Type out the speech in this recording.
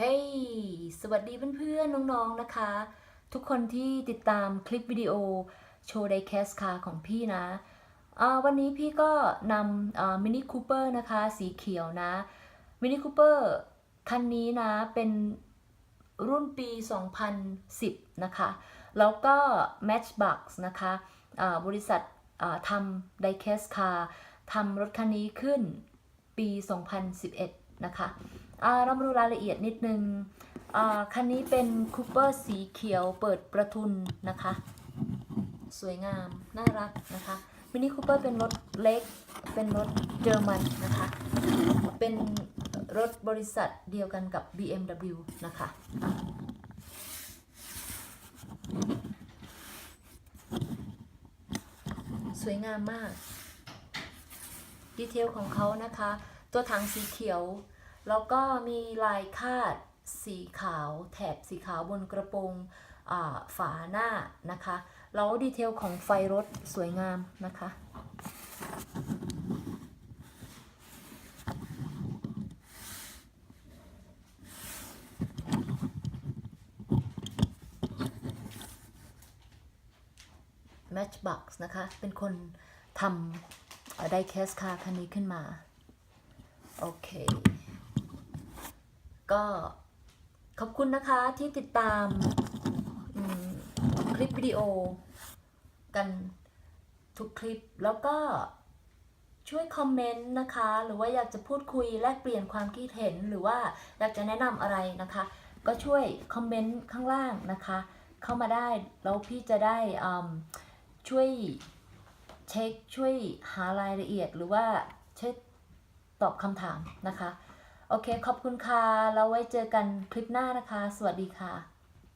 เฮ้ยสวัสดีเพื่อนๆ น้องๆ นะคะ ทุกคนที่ติดตามคลิปวิดีโอโชว์ไดแคสคาของพี่นะอ่าวันนี้พี่ก็นำมินิคูเปอร์นะคะ สีเขียวนะมินิคูเปอร์คันนี้นะ เป็นรุ่นปี 2010 นะคะ แล้วก็ Matchbox นะคะบริษัททำไดแคสคาทำรถคันนี้ขึ้นปี 2011 นะคะอ่า เรามาดูรายละเอียดนิดนึงคันนี้เป็นคูเปอร์สีเขียวเปิดประทุนนะคะ สวยงาม น่ารักนะคะมินิคูเปอร์เป็นรถเล็ก เป็นรถเยอรมันนะคะ เป็นรถบริษัทเดียวกันกับ BMW นะคะสวยงามมาก ดีเทลของเขานะคะ ตัวถังสีเขียว แล้วก็มีลายคาดสีขาวแถบสีขาวบนกระโปรงฝาหน้านะคะ แล้วดีเทลของไฟรถสวยงามนะคะ Matchbox นะคะ เป็นคนทำไดแคสคาคันนี้ขึ้นมา โอเค ก็ขอบคุณนะคะที่ติดตามมคลิปวิดีโอ กันทุกคลิปแล้วก็ช่วยคอมเมนต์นะคะ หรือว่าอยากจะพูดคุยแลกเปลี่ยนความคิดเห็นหรือว่าอยากจะแนะนำอะไรนะคะ ก็ช่วยคอมเมนต์ข้างล่างนะคะ เข้ามาได้แล้วพี่จะได้ช่วยเช็คช่วยหารายละเอียดหรือว่าช่วยตอบคำถามนะคะ โอเค ขอบคุณค่ะ แล้วไว้เจอกันคลิปหน้านะคะ สวัสดีค่ะ